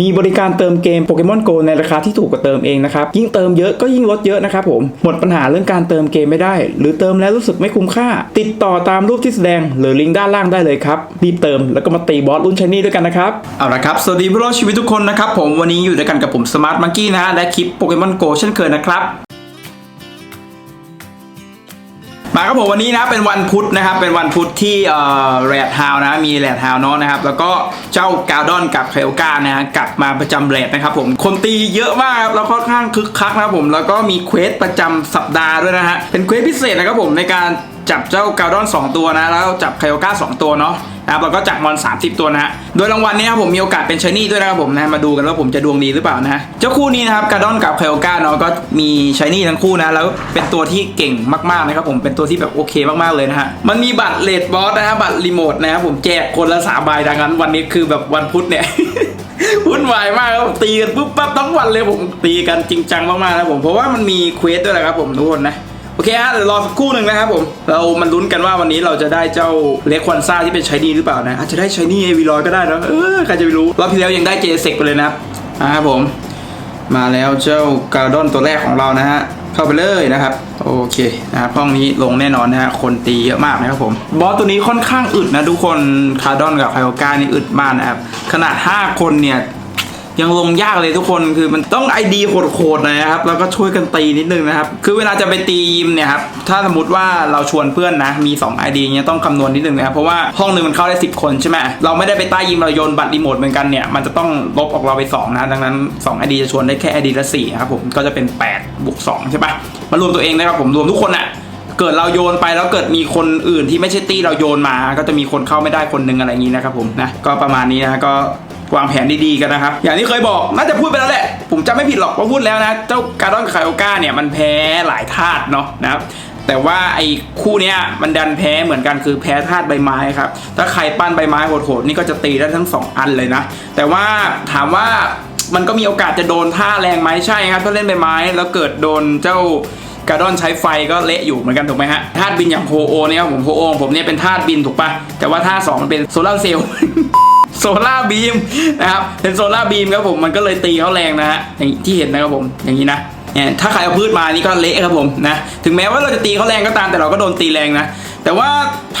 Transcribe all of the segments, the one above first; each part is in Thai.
มีบริการเติมเกมโปเกมอนโกในราคาที่ถูกกว่าเติมเองนะครับ ยิ่งเติมเยอะก็ยิ่งลดเยอะนะครับผม หมดปัญหาเรื่องการเติมเกมไม่ได้ หรือเติมแล้วรู้สึกไม่คุ้มค่า ติดต่อตามรูปที่แสดงหรือลิงก์ด้านล่างได้เลยครับ รีบเติมแล้วก็มาตีบอสรุ่นชนี่ด้วยกันนะครับ เอาละครับ สวัสดีผู้รอดชีวิตทุกคนนะครับผม วันนี้อยู่ด้วยกันกับผมสมาร์ทมังกี้นะฮะ และคลิปโปเกมอนโกเช่นเคยนะครับ มาครับผมวันนี้นะเป็นวันพุธนะครับเป็นวันพุธที่เอ่อแรดฮาวนะมีแรดฮาวเนาะนะครับแล้วก็เจ้ากาดอนกับไคโอกานะฮะกลับมาประจำแรดนะครับผมคนตีเยอะมากครับแล้วค่อนข้างคึกคักนะครับผมแล้วก็มีเควสประจำสัปดาห์ด้วยนะฮะเป็นเควสพิเศษนะครับผมในการ จับเจ้ากาดอน 2 ตัวนะ แล้วจับไคโอกา2 ตัวเนาะนะครับแล้วก็จับมอน 30 ตัวนะฮะ โดยรางวัลนี้ครับผมมีโอกาสเป็นชนี่ด้วยนะครับผมนะ มาดูกันว่าผมจะดวงดีหรือเปล่านะฮะ เจ้าคู่นี้นะครับกาดอนกับไคโอกาเนาะก็มีชนี่ทั้งคู่นะ แล้วเป็นตัวที่เก่งมากๆนะครับผม เป็นตัวที่แบบโอเคมากๆเลยนะฮะ มันมีบัตรเลดบอสนะฮะ บัตรรีโมทนะครับผมแจกคนละสามใบดังนั้นวันนี้คือแบบวันพุธเนี่ยวุ่นวายมากครับตีกันปุ๊บปั๊บทั้งวันเลยผมตีกันจริงจังมากๆนะผม เพราะว่ามันมีเควสด้วยแหละครับผมทุกคนนะ โอเคฮะเดี๋ยวรอสักครู่หนึ่งนะครับผม เรามันลุ้นกันว่าวันนี้เราจะได้เจ้าเล็กควันซ่าที่เป็นชายดีหรือเปล่านะ อาจจะได้ชายนี่เอวีรอยก็ได้นะเออใครจะไปรู้รอบที่แล้วยังได้เจเซกไปเลยนะครับอ่าครับผม มาแล้วเจ้าการดอนตัวแรกของเรานะฮะเข้าไปเลยนะครับ โอเคนะครับห้องนี้ลงแน่นอนนะฮะคนตีเยอะมากนะครับผมบอสตัวนี้ค่อนข้างอึดนะทุกคนคาร์ดอนกับไคโอกานี่อึดมากนะครับขนาด 5 คนเนี่ย ยังลงยากเลยทุกคนคือมันต้องไอดีโหดๆหน่อยนะครับแล้วก็ช่วยกันตีนิดนึงนะครับคือเวลาจะไปตียิมเนี่ยครับถ้าสมมติว่าเราชวนเพื่อนนะมี2 ID เงี้ยต้องคำนวณนิดนึงนะครับเพราะว่าห้องหนึ่งมันเข้าได้ 10 คนใช่ไหมเราไม่ได้ไปใต้ยิมเราโยนบัตรรีโมทเหมือนกันเนี่ยมันจะต้องลบออกเราไป2นะดังนั้น2 ID จะชวนได้แค่ ID ละ4นะครับผมก็จะเป็น8บวก2ใช่ปะมารวมตัวเองนะครับผมรวมทุกคนอะเกิดเราโยนไปแล้วเกิดมีคนอื่นที่ไม่ใช่ตี้เราโยนมา ก็จะมีคนเข้าไม่ได้คนหนึงอะไรอย่างนี้นะครับผมนะก็ประมาณนี้นะก็ วางแผนดีๆกันนะครับ อย่างที่เคยบอกน่าจะพูดไปแล้วแหละ ผมจำไม่ผิดหรอกว่าพูดแล้วนะ เจ้าการ์ดอนกับไคโอก้าเนี่ยมันแพ้หลายธาตุเนาะนะครับแต่ว่าไอ้คู่เนี้ยมันดันแพ้เหมือนกันคือแพ้ธาตุใบไม้ครับ ถ้าใครปั้นใบไม้โหดๆนี่ก็จะตีได้ทั้งสองอันเลยนะ แต่ว่าถามว่ามันก็มีโอกาสจะโดนท่าแรงไหมใช่ครับถ้าเล่นใบไม้ แล้วเกิดโดนเจ้าการ์ดอนใช้ไฟก็เละอยู่เหมือนกันถูกไหมฮะธาตุบินอย่างโฮโอเนี่ยครับผมโฮโอผมเนี่ยเป็นธาตุบินถูกปะแต่ว่าธาตุสองมันเป็นโซลาร์เซลล์ โซลาร์บีมนะครับเป็นโซลาร์บีมครับผมมันก็เลยตีเขาแรงนะฮะอย่างที่เห็นนะครับผมอย่างนี้นะเนี่ยถ้าใครเอาพืชมานี่ก็เละครับผมนะถึงแม้ว่าเราจะตีเขาแรงก็ตามแต่เราก็โดนตีแรงนะแต่ว่า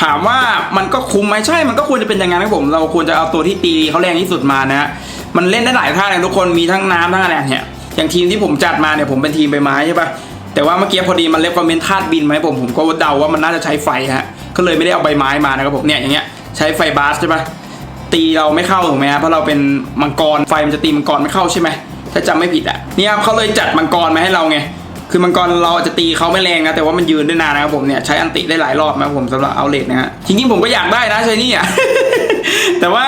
ถามว่ามันก็คุ้มไหมใช่ มันก็ควรจะเป็นอย่างนั้นครับผม เราควรจะเอาตัวที่ตีเขาแรงที่สุดมานะฮะมันเล่นได้หลายท่าเลยทุกคนมีทั้งน้ำทั้งอะไรเนี่ยอย่างทีมที่ผมจัดมาเนี่ยผมเป็นทีมใบไม้ใช่ปะแต่ว่าเมื่อกี้พอดีมันเล็บคอมเมนต์ธาตุบินไหมผมผมก็เดาว่ามันน่าจะใช้ไฟฮะก็เลยไม่ได้เอาใบไม้มานะครับผมเนี่ยอย่างเงี้ยใช้ไฟบาสใช่ปะ ตีเราไม่เข้าถูกไหมฮะเพราะเราเป็นมังกรไฟมันจะตีมังกรไม่เข้าใช่ไหมถ้าจำไม่ผิดอะเนี่ยครับเขาเลยจัดมังกรมาให้เราไงคือมังกรเราอาจจะตีเขาไม่แรงนะแต่ว่ามันยืนได้นานนะครับผมเนี่ยใช้อันติได้หลายรอบนะครับผมสำหรับเอาเลทนะฮะจริงๆผมก็อยากได้นะใช้นี่อะแต่ว่า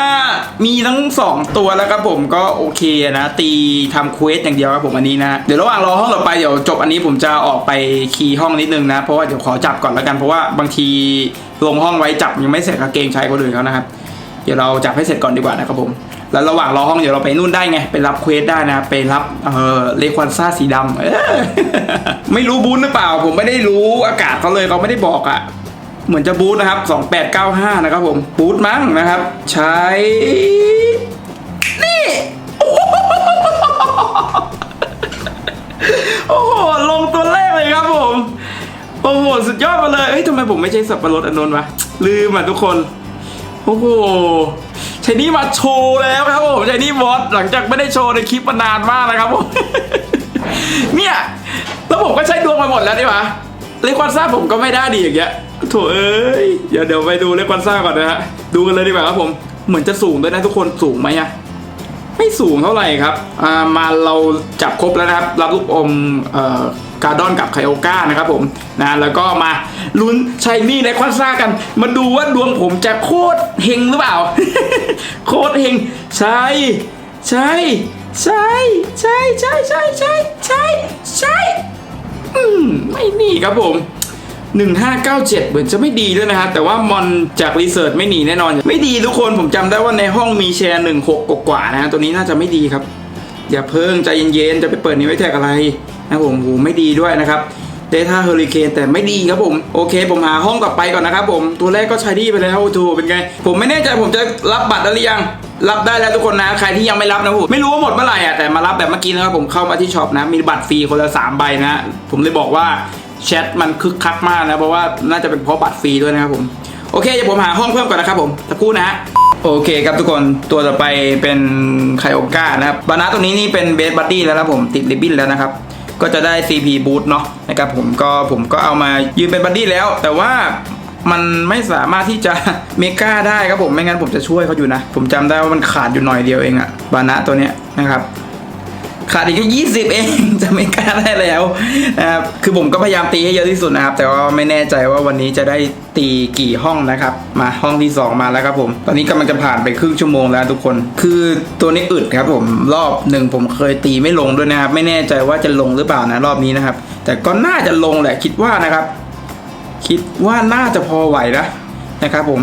มีทั้งสองตัวแล้วครับผมก็โอเคนะ ตีทำเควสอย่างเดียวครับผมอันนี้นะ เดี๋ยวระหว่างรอห้องต่อไปเดี๋ยวจบอันนี้ผมจะออกไปคีย์ห้องนิดนึงนะ เพราะว่าเดี๋ยวขอจับก่อนแล้วกันเพราะว่าบางทีลงห้องไว้จับยังไม่เสร็จกับเกงใช้คนอื่นเขานะครับ เดี๋ยวเราจับให้เสร็จก่อนดีกว่านะครับผม แล้วระหว่างรอห้องเดี๋ยวเราไปนู่นได้ไง ไปรับเควสได้นะ ไปรับเออเลควันซ่าสีดำเออไม่รู้บูนหรือเปล่า ผมไม่ได้รู้อากาศเขาเลยเขาไม่ได้บอกอะเหมือนจะบูทนะครับ 2895 นะครับผม บูทมั้งนะครับ ใช้ นี่ โอ้โห ลงตัวแรกเลยครับผม โอ้โห สุดยอดมาเลย เฮ้ยทำไมผมไม่ใช่สับปะรดอันนนวะ ลืมอะทุกคน โอ้โหชายนี่มาโชว์แล้วครับผมชายนี่บอสหลังจากไม่ได้โชว์ในคลิปมานานมากนะครับผมเนี่ยแล้วผมก็ใช้ดวงมาหมดแล้วนี่หวะเลควันซ่าผมก็ไม่ได้ดีอย่างเงี้ยโถเอ้ยเดี๋ยวเดี๋ยวไปดูเลควันซ่าก่อนนะฮะดูกันเลยดีกว่าครับผมเหมือนจะสูงด้วยนะทุกคนสูงไหมอะไม่สูงเท่าไหร่ครับอ่ามาเราจับครบแล้วนะครับ รับลูกอมเอ่อ การ์ดอนกับไคโอก้านะครับผมนะแล้วก็มาลุ้นชัยนี่ในควันซ่ากัน มาดูว่าดวงผมจะโคตรเฮงหรือเปล่า โคตรเฮงใช่ใช่ใช่ใช่ใช่ใช่ใช่ใช่ใช่อืมไม่นี่ครับผม1597 เหมือนจะไม่ดีด้วยนะฮะ แต่ว่ามอนจากรีเสิร์ชไม่หนีแน่นอน ไม่ดีทุกคนผมจำได้ว่าในห้องมีแชร์ 16กกว่านะฮะตัวนี้น่าจะไม่ดีครับ อย่าเพิ่งใจเย็นๆ จะไปเปิดนี้ไว้แท็กอะไร นะผมโหไม่ดีด้วยนะครับเดต้าเฮอริเคนแต่ไม่ดีครับผมโอเค ผมหาห้องต่อไปก่อนนะครับผมตัวแรกก็ใช้ดีไปแล้วโอ้โหเป็นไง ผมไม่แน่ใจผมจะรับบัตรได้หรือยังรับได้แล้วทุกคนนะใครที่ยังไม่รับนะผมไม่รู้ว่าหมดเมื่อไหร่อะแต่มารับแบบเมื่อกี้นะครับผมเข้ามาที่ช็อปนะ มีบัตรฟรีคนละสามใบนะผมเลยบอกว่าแชทมันคึกคักมากนะเพราะว่าน่าจะเป็นเพราะบัตรฟรีด้วยนะครับผมโอเคเดี๋ยวผมหาห้องเพิ่มก่อนนะครับผมตะกู้นะฮะโอเคครับทุกคนตัวต่อไปเป็นไคโอก้านะครับบานาตัวนี้นี่เป็นเบสบัดดี้แล้วนะผมติดริบบิ้นแล้วนะครับ ก็จะได้ CP Boost เนาะนะครับผมก็ผมก็เอามายืนเป็นบัดดี้แล้ว แต่ว่ามันไม่สามารถที่จะเมกาได้ครับผมไม่งั้นผมจะช่วยเขาอยู่นะ ผมจำได้ว่ามันขาดอยู่หน่อยเดียวเองอะบานะตัวเนี้ยนะครับ ขาดอีกแค่ยี่สิบเองจะไม่กล้าได้แล้วนะครับคือผมก็พยายามตีให้เยอะที่สุดนะครับ แต่ว่าไม่แน่ใจว่าวันนี้จะได้ตีกี่ห้องนะครับ มาห้องที่สองมาแล้วครับผม ตอนนี้กำลังจะผ่านไปครึ่งชั่วโมงแล้วทุกคน คือตัวนี้อึดครับผมรอบหนึ่งผมเคยตีไม่ลงด้วยนะครับ ไม่แน่ใจว่าจะลงหรือเปล่านะรอบนี้นะครับ แต่ก็น่าจะลงแหละคิดว่านะครับ คิดว่าน่าจะพอไหวนะนะครับ ผม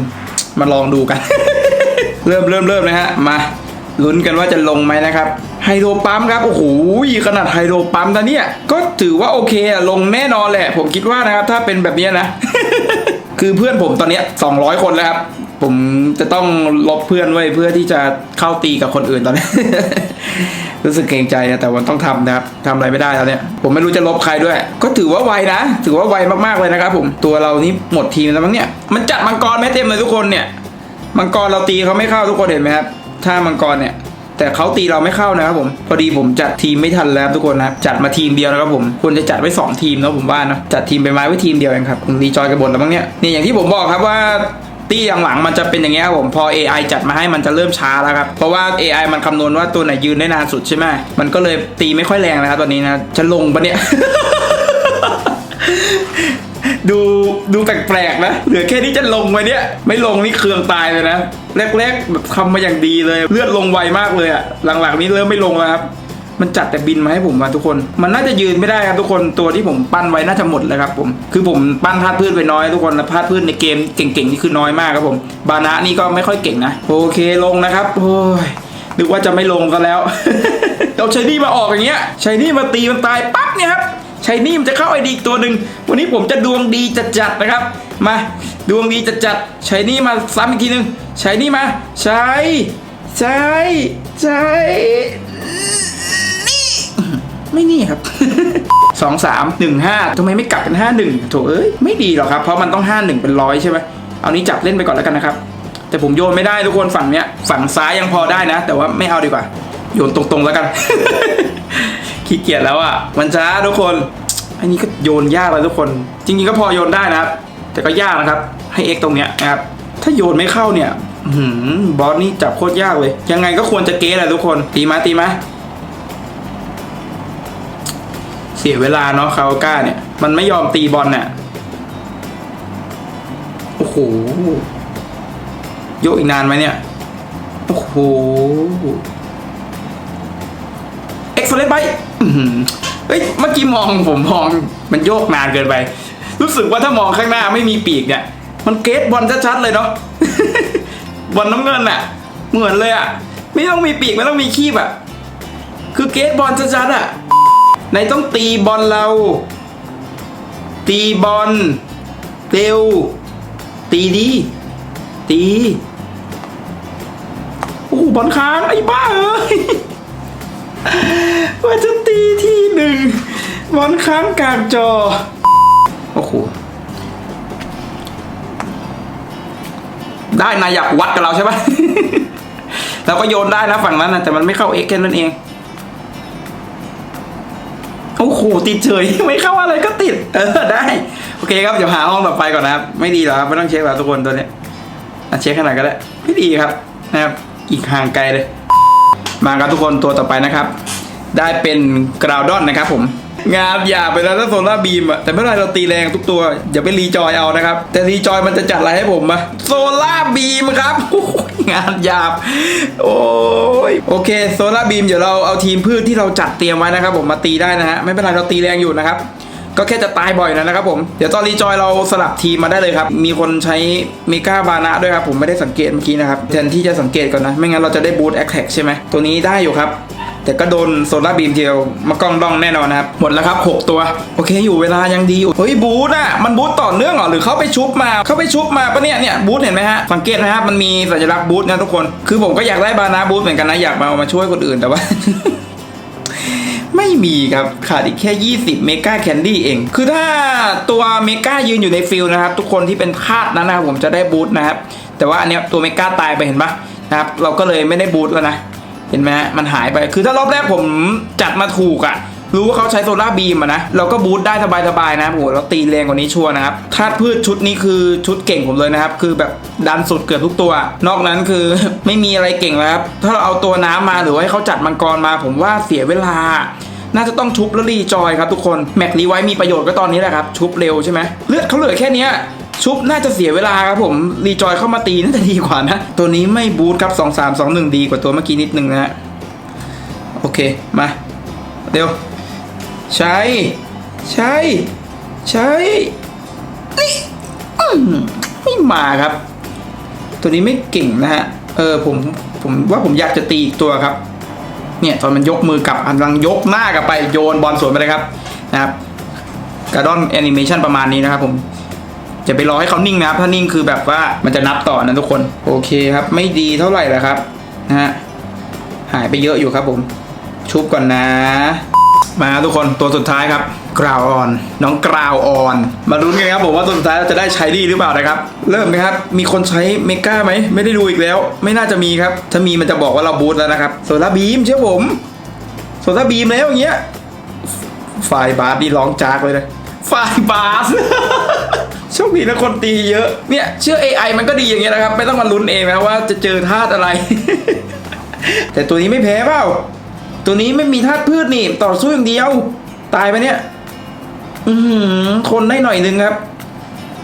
มาลองดูกัน เริ่มเริ่มเริ่มนะฮะมา ลุ้นกันว่าจะลงไหมนะครับไฮโดรปั๊มครับโอ้โหขนาดไฮโดรปั๊มนเนี่ยก็ถือว่าโอเคอะลงแน่นอนแหละ ผมคิดว่านะครับถ้าเป็นแบบนี้นะ คือเพื่อนผมตอนเนี้ย200 คนแล้วครับ ผมจะต้องลบเพื่อนไว้เพื่อที่จะเข้าตีกับคนอื่นตอนนี้ รู้สึกเกรงใจนะแต่วันต้องทำนะครับทำอะไรไม่ได้แล้วเนี่ยผมไม่รู้จะลบใครด้วย ก็ถือว่าไวนะ ถือว่าไวมากๆเลยนะครับ ผมตัวเรานี่หมดทีมแล้วมั้งเนี่ยมันจัดมังกรไม่เต็มเลยทุกคนเนี่ยมังกรเราตีเขาไม่เข้าทุกคนเห็นไหมครับ ถ้ามังกรเนี่ย แต่เขาตีเราไม่เข้านะครับผม พอดีผมจัดทีมไม่ทันแล้วทุกคนนะ จัดมาทีมเดียวนะครับผม ควรจะจัดไว้สองทีมนะผมว่านะ จัดทีมไปไม้ไว้ทีมเดียวเองครับรีจอยกับบนแล้วมั้งเนี่ย นี่อย่างที่ผมบอกครับว่าตีอย่างหลังมันจะเป็นอย่างเงี้ยครับผมพอ AI จัดมาให้มันจะเริ่มช้าแล้วครับเพราะว่า AI มันคำนวณว่าตัวไหนยืนได้นานสุดใช่ไหมมันก็เลยตีไม่ค่อยแรงนะครับตอนนี้นะจะลงปะเนี่ย ดูดูแปลกๆนะ เหลือแค่นี้จะลงไปเนี่ย ไม่ลงนี่เครืองตายเลยนะ แรกๆแบบทำมาอย่างดีเลย เลือดลงไวมากเลยอะหลังๆนี้เริ่มไม่ลงแล้วครับมันจัดแต่บินมาให้ผมมาทุกคน มันน่าจะยืนไม่ได้ครับทุกคนตัวที่ผมปั้นไว้น่าจะหมดแล้วครับผม คือผมปั้นพาดพืชไปน้อยทุกคนแล้วพาดพืชในเกมเก่งๆนี่คือน้อยมากครับผม บานะนี่ก็ไม่ค่อยเก่งนะ โอเคลงนะครับโอ้ยนึกว่าจะไม่ลงกันแล้ว เอาชัยนี่มาออกอย่างเงี้ยชัยนี่มาตีมันตายปั๊บเนี่ยครับ ชัยนี่มันจะเข้าไอดีอีกตัวหนึ่งวันนี้ผมจะดวงดีจัดจัดๆนะครับ มาดวงดีจัดจัดๆชัยนี่มาซ้ำอีกทีหนึ่งชัยนี่มาชัยชัยชัยนี่ไม่นี่ครับสองสามหนึ่งห้าทำไมไม่กลับเป็นห้าหนึ่งโถเอ้ยไม่ดีหรอกครับ เพราะมันต้องห้าหนึ่งเป็นร้อยใช่ไหมเอานี้จับเล่นไปก่อนแล้วกันนะครับ แต่ผมโยนไม่ได้ทุกคนฝั่งเนี้ย ฝั่งซ้ายยังพอได้นะ แต่ว่าไม่เอาดีกว่า โยนตรงๆแล้วกัน ขี้เกียจแล้วอะ มันช้าทุกคน อันนี้ก็โยนยากเลยทุกคน จริงๆก็พอโยนได้นะครับ แต่ก็ยากนะครับ ให้เอ็กตรงเนี้ยนะครับ ถ้าโยนไม่เข้าเนี่ยหือบอสนี่จับโคตรยากเลย ยังไงก็ควรจะเก๊แหละทุกคน ตีมาตีมาเสียเวลาเนาะคาโอก้าเนี่ย มันไม่ยอมตีบอลเนี่ยโอ้โหโยกอีกนานไหมเนี่ย โอ้โห เอ็กซ์เลนไป อื้อหือเฮ้ยเมื่อกี้มองผมมองมันโยกนานเกินไป รู้สึกว่าถ้ามองข้างหน้าไม่มีปีกเนี่ย มันเกตบอลชัดๆเลยเนาะ บอลน้ำเงินอะเหมือนเลยอะไม่ต้องมีปีกไม่ต้องมีคีบอะคือเกตบอลชัดๆอะไหนต้องตีบอลเรา ตีบอลเร็วตีดี ตีโอ้โหบอลค้างไอ้บ้าเอ้ย ว่าจะตีที่หนึ่งบอลค้างกลางจอ โอ้โห ได้นายอยากวัดกับเราใช่ปะเราก็โยนได้นะฝั่งนั้นนะแต่มันไม่เข้าเอ็กแค่นั้นเอง โอ้โห ติดเฉย ไม่เข้าอะไรก็ติด เออ ได้ โอเคครับ เดี๋ยวหาห้องต่อไปก่อนนะครับ ไม่ดีหรอกครับ ไม่ต้องเช็คหรอกทุกคนตัวเนี้ยเช็คขนาดก็ได้ ไม่ดีครับ นะครับ อีกห่างไกลเลย มาครับทุกคนตัวต่อไปนะครับ ได้เป็นกราวดอนนะครับผมงานหยาบไปแล้วถ้าโซล่าบีมอะแต่ไม่เป็นไรเราตีแรงทุกตัว อย่าไปรีจอยเอานะครับ แต่รีจอยมันจะจัดอะไรให้ผมมาโซล่าบีมครับงานหยาบ โอ้ยโอเคโซล่าบีมเดี๋ยวเราเอาทีมพืชที่เราจัดเตรียมไว้นะครับ ผมมาตีได้นะฮะไม่เป็นไรเราตีแรงอยู่นะครับ ก็แค่จะตายบ่อยนะครับผม เดี๋ยวตอนรีจอยเราสลับทีมมาได้เลยครับ มีคนใช้เมกาบานะด้วยครับ ผมไม่ได้สังเกตเมื่อกี้นะครับแทนที่จะสังเกตก่อนนะ ไม่งั้นเราจะได้บูทแอคแท็กใช่ไหมตัวนี้ได้อยู่ครับแต่ก็โดนโซลาร์บีมเทียวมากล้องดองแน่นอนนะครับ หมดแล้วครับหกตัว โอเคอยู่เวลายังดีอยู่เฮ้ยบูทอะมันบูทต่อเนื่องเหรอหรือเขาไปชุบมาเขาไปชุบมาปะเนี่ยเนี่ยบูทเห็นไหมฮะสังเกตนะครับมันมีสัญลักษณ์บูทนะทุกคน คือผมก็อยากได้บานาบูทเหมือนกันนะอยากมาเอามาช่วยคนอื่นแต่ว่า ไม่มีครับ ขาดอีกแค่ 20 เมกาแคนดี้เอง คือถ้าตัวเมกายืนอยู่ในฟิลนะครับ ทุกคนที่เป็นทาสนั้นนะครับผมจะได้บูทนะครับ แต่ว่าอันเนี้ยตัวเมกาตายไปเห็นปะนะครับเราก็เลยไม่ได้บูทแล้วนะ เห็นไหมมันหายไปคือถ้ารอบแรกผมจัดมาถูกอะรู้ว่าเขาใช้โซล่าร์บีมอะนะ เราก็บูทได้สบายๆนะโอ้โหเราตีแรงกว่านี้ชัวร์นะครับธาตุพืชชุดนี้คือชุดเก่งผมเลยนะครับ คือแบบดันสุดเกือบทุกตัว นอกนั้นคือไม่มีอะไรเก่งแล้วครับ ถ้าเราเอาตัวน้ำมาหรือว่าให้เขาจัดมังกรมา ผมว่าเสียเวลา น่าจะต้องชุบแล้วรีจอยครับทุกคนแม็กรีไว้มีประโยชน์ก็ตอนนี้แหละครับ ชุบเร็วใช่ไหมเลือดเขาเหลือแค่นี้ชุบน่าจะเสียเวลาครับผมรีจอยเข้ามาตีน่าจะดีกว่านะ ตัวนี้ไม่บูทครับ 2 3 2 1 ดีกว่าตัวเมื่อกี้นิดนึงนะฮะโอเคมาเร็วใช้ใช้ใช้นี่ไม่มาครับ ตัวนี้ไม่เก่งนะฮะเออผมผมว่าผมอยากจะตีอีกตัวครับ เนี่ยตอนมันยกมือกลับกำลังยกหน้ากลับไปโยนบอลสวนไปเลยครับนะครับการ์ดอนแอนิเมชันประมาณนี้นะครับผมจะไปรอให้เขานิ่งนะครับ ถ้านิ่งคือแบบว่ามันจะนับต่อนะทุกคน โอเคครับ ไม่ดีเท่าไหร่แล้วครับนะฮะหายไปเยอะอยู่ครับผม ชุบก่อนนะ มาทุกคนตัวสุดท้ายครับกราวออนน้องกราวออน มาลุ้นกันครับผมว่าตัวสุดท้ายเราจะได้ใช้ดีหรือเปล่านะครับ เริ่มนะครับ มีคนใช้เมกาไหมไม่ได้ดูอีกแล้ว ไม่น่าจะมีครับ ถ้ามีมันจะบอกว่าเราบูทแล้วนะครับโซลาร์บีมเชื่อผมโซลาร์บีมแล้วอย่างเงี้ยไฟบาสนี่ร้องจากเลยนะไฟบาสโชคดีนะคนตีเยอะเนี่ยเชื่อ AI มันก็ดีอย่างเงี้ยนะครับ ไม่ต้องมาลุ้นเองนะว่าจะเจอธาตุอะไร แต่ตัวนี้ไม่แพ้เปล่า ตัวนี้ไม่มีธาตุพืชนี่ ต่อสู้อย่างเดียว ตายไปเนี่ย อือหือทนได้หน่อยนึงครับ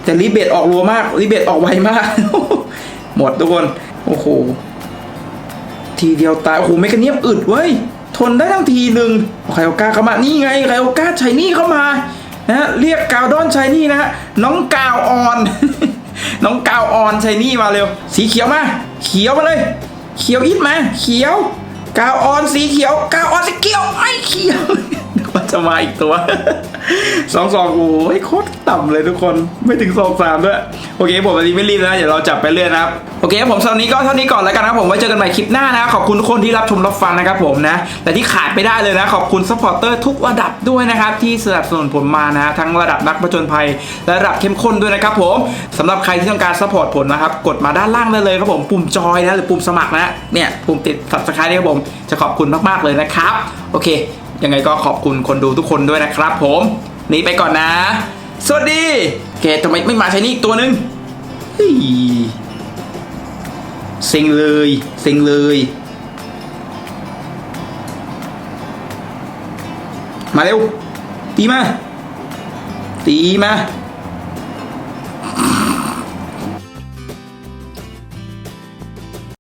แต่รีเบตออกรัวมากรีเบตออกไวมาก หมดทุกคน โอ้โห ทีเดียวตาย โอ้โหไม่กระเนียบอึดเว้ย ทนได้ทั้งทีหนึ่งไคโอกาเข้ามา นี่ไงไคโอกาชัยนี่เข้ามานะฮะเรียกกาวดอนชัยนี่นะฮะน้องกาวออน น้องกาวออนชัยนี่มาเร็ว สีเขียวมา เขียวมาเลย เขียวอิดมา เขียว กาวออนสีเขียวกาวออนสีเขียวไม่เขียวนึกว่าจะมาอีกตัว สองสองโอ้ยโคตรต่ำเลยทุกคนไม่ถึงสองสามด้วย โอเคผมวันนี้ไม่รีบนะ เดี๋ยวเราจับไปเรื่อยนะครับ โอเคผมสำหรับนนี้ก็เท่านี้ก่อนแล้วกันนะผมไว้เจอกันใหม่คลิปหน้านะ ขอบคุณทุกคนที่รับชมรับฟังนะครับผมนะแต่ที่ขาดไม่ได้เลยนะ ขอบคุณซัพพอร์เตอร์ทุกระดับด้วยนะครับ ที่สนับสนุนผมมานะทั้งระดับนักผจญภัยและระดับเข้มข้นด้วยนะครับผมสำหรับใครที่ต้องการซัพพอร์ตผมนะครับกดมาด้านล่างได้เลยครับผมปุ่มจอยนะหรือปุ่มสมัครนะเนี่ยปุ่มติด subscribe เนี่ครับผมจะขอบคุณมากๆเลยนะครับโอเค ยังไงก็ขอบคุณคนดูทุกคนด้วยนะครับ ผมนี่ไปก่อนนะ สวัสดีเกทำไมไม่มาใช้นี่อีกตัวหนึงเฮ้ยเซ็งเลยเซ็งเลย มาเร็ว ตีมา ตีมา